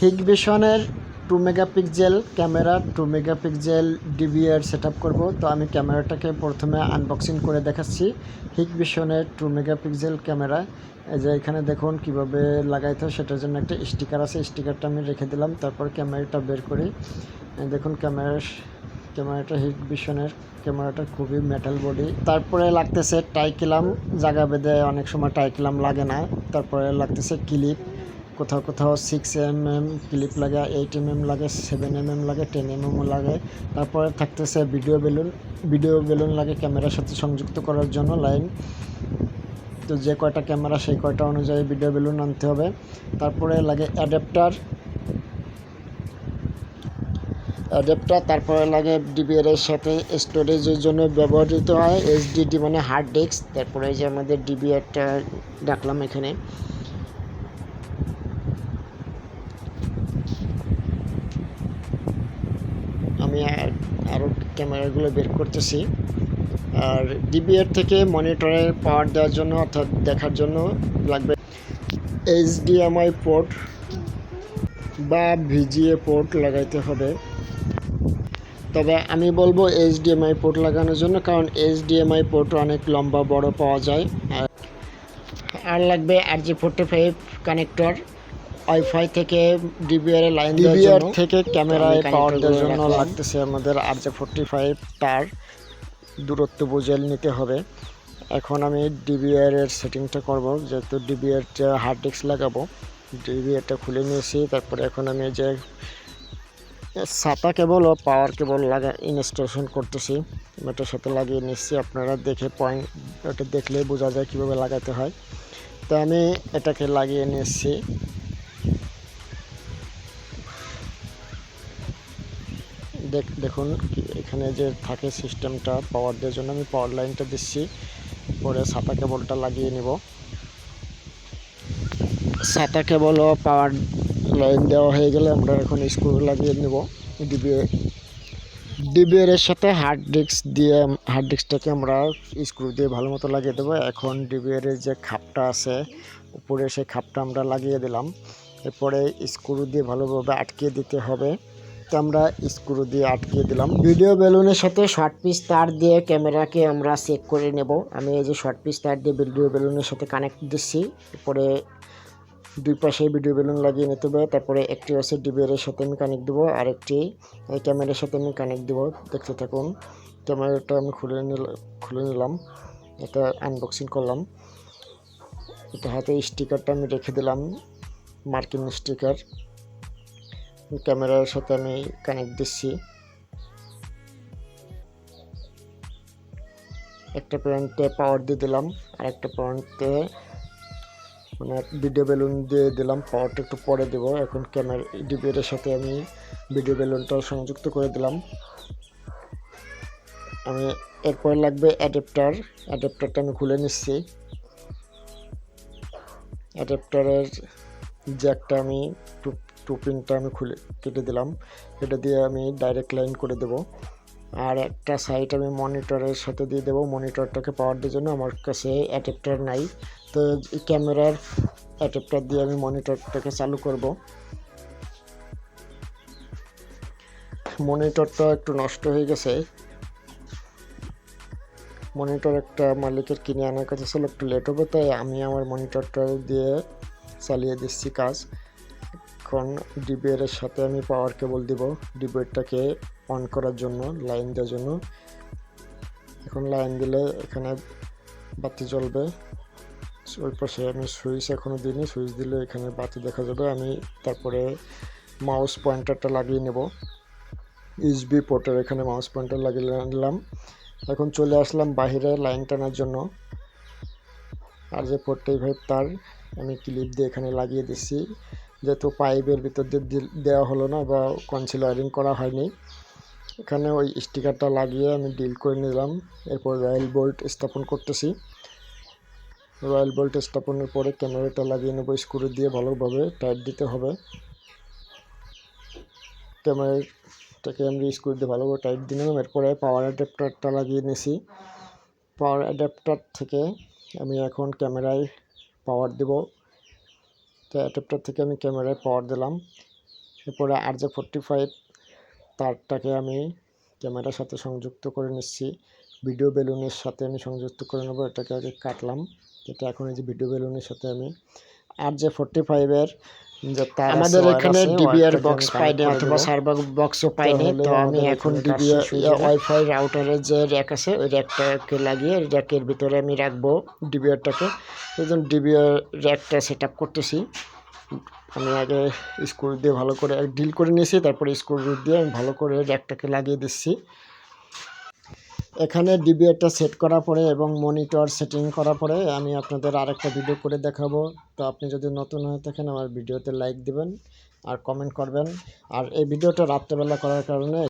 হিগভিশনের two megapixel camera two megapixel DVR set up করব। তো আমি ক্যামেরাটাকে প্রথমে আনবক্সিং করে দেখাচ্ছি। হিগভিশনের টু মেগাপিক্সেল ক্যামেরা এই যে এখানে দেখুন কীভাবে লাগাইতে হয়, সেটার জন্য একটা স্টিকার আছে। স্টিকারটা আমি রেখে দিলাম, তারপর ক্যামেরাটা বের করি। দেখুন ক্যামেরা ক্যামেরাটা হিগভিশনের। ক্যামেরাটা খুবই মেটাল বডি তারপরে লাগতেছে টাইকিলাম। জায়গা বেঁধে অনেক সময় টাইকিলাম লাগে না। তারপরে লাগতেছে ক্লিপ কোথাও কোথাও সিক্স এম এম ক্লিপ লাগে এইট এম এম লাগে সেভেন এম এম লাগে টেন এম এমও লাগে। তারপরে থাকতেছে ভিডিও বেলুন ভিডিও বেলুন লাগে ক্যামেরার সাথে সংযুক্ত করার জন্য লাইন। তো যে কয়টা ক্যামেরা, সেই কয়টা অনুযায়ী ভিডিও বেলুন আনতে হবে। তারপরে লাগে অ্যাডাপ্টার অ্যাডাপ্টার তারপরে লাগে ডিবিআর এর সাথে স্টোরেজের জন্য ব্যবহৃত হয় এইচডিডি মানে হার্ড ডিস্ক তারপরে যে আমাদের ডিবিআরটা ডাকলাম এখানে আমি আর আরও ক্যামেরাগুলো বের করতেছি। আর ডিবিআর থেকে মনিটরের পাওয়ার দেওয়ার জন্য অর্থাৎ দেখার জন্য লাগবে এইচডিএমআই পোর্ট বা ভিজিএ পোর্ট লাগাইতে হবে। তবে আমি বলব এইচডিএমআই পোর্ট লাগানোর জন্য, কারণ এইচডিএমআই পোর্ট অনেক লম্বা, বড় পাওয়া যায়। আর লাগবে R J forty five connector wifi থেকে ডিবিআর এর লাইন ডিবিআর থেকে ক্যামেরায় পাওয়ার দেওয়ার জন্য লাগতেছে আমাদের আর জে ফোর্টি ফাইভ তার দূরত্ব বুঝে নিতে হবে। এখন আমি ডিবিআর এর সেটিংটা করব যেহেতু ডিবিআর হার্ড ডিস্ক লাগাবো। ডিবিআরটা খুলে নিয়েছি তারপরে এখন আমি যে সাতা কেবল ও পাওয়ার কেবল লাগা ইনস্টলেশন করতেছি। এটার সাথে লাগিয়ে নিচ্ছি আপনারা দেখে পয়েন্ট ওটা দেখলেই বোঝা যায় কীভাবে লাগাতে হয়। তো আমি এটাকে লাগিয়ে নিচ্ছি। দেখুন এখানে যে থাকে সিস্টেমটা পাওয়ার দেওয়ার জন্য আমি পাওয়ার লাইনটা দিচ্ছি। পরে সাতা কেবলটা লাগিয়ে নিব। সাতা কেবল ও পাওয়ার লাইন দেওয়া হয়ে গেলে আমরা এখন স্ক্রু লাগিয়ে নেব ডিবিএ ডিবিএর এর সাথে হার্ড ডিস্ক দিয়ে হার্ড ডিস্কটাকে আমরা স্ক্রু দিয়ে ভালো মতো লাগিয়ে দেবো। এখন ডিবিএর এর যে খাপটা আছে, উপরে সেই খাপটা আমরা লাগিয়ে দিলাম। এরপরে স্ক্রু দিয়ে ভালোভাবে আটকে দিতে হবে। তো আমরা স্ক্রু দিয়ে আটকে দিলাম। ভিডিও বেলুনের সাথে শর্ট পিস তার দিয়ে ক্যামেরাকে আমরা চেক করে নেব। আমি এই যে শর্ট পিস তার দিয়ে ভিডিও বেলুনের সাথে কানেক্ট দিচ্ছি। এরপরে দুই পাশে ভিডিও বেলুন লাগিয়ে নিতে হবে। তারপরে একটি হচ্ছে ডিবিআর এর সাথে আমি কানেক্ট দেবো আর একটি এই ক্যামেরার সাথে আমি কানেক্ট দেবো। দেখতে থাকুন ক্যামেরাটা আমি খুলে নিলাম খুলে নিলাম। এটা আনবক্সিং করলাম। এটা হাতে স্টিকারটা আমি রেখে দিলাম মার্কিন স্টিকার ক্যামেরার সাথে আমি কানেক্ট দিচ্ছি। একটা পয়েন্টে পাওয়ার দিয়ে দিলাম, আর একটা পয়েন্টে মানে ভিডিও বেলুন দিয়ে দিলাম পাওয়ারটা একটু পরে দেব। এখন ক্যামেরা ডিবিআর সাথে আমি ভিডিও বেলুনটা সংযুক্ত করে দিলাম। আমি এরপর লাগবে অ্যাডাপ্টার অ্যাডাপ্টারটা আমি খুলে নিচ্ছি। অ্যাডাপ্টারের জ্যাকটা আমি টু টু পিনটা আমি খুলে কেটে দিলাম। এটা দিয়ে আমি ডাইরেক্ট লাইন করে দেব। আর একটা সাইড আমি মনিটরের সাথে দিয়ে দেবো। মনিটরটাকে পাওয়ার দেওয়ার জন্য আমার কাছে অ্যাডাপ্টার নাই। তো ক্যামেরার অ্যাডাপ্টার দিয়ে আমি মনিটরটাকে চালু করব। মনিটরটা একটু নষ্ট হয়ে গেছে। মনিটর একটা মালিকের কিনে আনার কথা ছিল, একটু লেট হবে, তাই আমি আমার মনিটরটা দিয়ে চালিয়ে দিচ্ছি কাজ। এখন ডিবিআর সাথে আমি পাওয়ার কেবল দিব। ডিবিআরটাকে অন করার জন্য লাইন দেওয়ার জন্য। এখন লাইন দিলে এখানে বাতি জ্বলবে। ওই পাশে আমি সুইচ এখনও দিইনি। সুইচ দিলে এখানে বাতি দেখা যাবে। আমি তারপরে মাউস পয়েন্টারটা লাগিয়ে নেব। ইউএসবি পোর্টের এখানে মাউস পয়েন্টার লাগিয়ে নিলাম। এখন চলে আসলাম বাইরে লাইন টানার জন্য। আর যে ফোরটি ফাইভ তার, আমি ক্লিপ দিয়ে এখানে লাগিয়ে দিচ্ছি। যেহেতু পাইপের ভিতর দিয়ে দেওয়া হলো না বা কনসিল ওয়ারিং করা হয়নি, এখানে ওই স্টিকারটা লাগিয়ে আমি ডিল করে নিলাম। এরপর রয়্যাল বোল্ট স্থাপন করতেছি। রয়্যাল বোল্ট স্থাপনের পরে ক্যামেরাটা লাগিয়ে নেব স্ক্রু দিয়ে, ভালোভাবে টাইট দিতে হবে। ক্যামেরাটাকে আমি স্ক্রু দিয়ে ভালোভাবে টাইট দিয়ে নিলাম। এরপরে পাওয়ার অ্যাডাপ্টারটা লাগিয়ে নিয়েছি পাওয়ার অ্যাডাপ্টার থেকে আমি এখন ক্যামেরায় পাওয়ার দেব। তো অ্যাডাপ্টার থেকে আমি ক্যামেরায় পাওয়ার দিলাম। এরপরে আর যে ফোরটি ফাইভ তারটাকে আমি ক্যামেরার সাথে সংযুক্ত করে নিচ্ছি। ভিডিও বেলুনের সাথে আমি সংযুক্ত করে নেব, এটাকে আগে কাটলাম। এটা এখন এই যে ভিডিও বেলুনের সাথে আমি। আর যে ফোরটি ফাইভের আমাদের এখানে ডিবিআর বক্স পাইনি অথবা সার্ভার বক্সও পাইনি তো আমি এখন ডিবিআর ওয়াইফাই রাউটারের যে র্যাক আছে ওই র্যাকটাকে লাগিয়ে র্যাকের ভিতরে আমি রাখব ডিবিআরটাকে এই জন্য ডিবিআর র্যাকটা সেট আপ করতেছি। আমি আগে স্ক্রু দিয়ে ভালো করে ডিল করে নিয়েছি তারপরে স্ক্রু দিয়ে আমি ভালো করে র্যাকটাকে লাগিয়ে দিচ্ছি। এখানে ডিবি একটা সেট করার পরে এবং মনিটর সেটিং করার পরে আমি আপনাদের আরেকটা ভিডিও করে দেখাবো। তো আপনি যদি নতুন হয়ে থাকেন, আমার ভিডিওতে লাইক দিবেন আর কমেন্ট করবেন। আর এই ভিডিওটা রাত্রেবেলা করার কারণে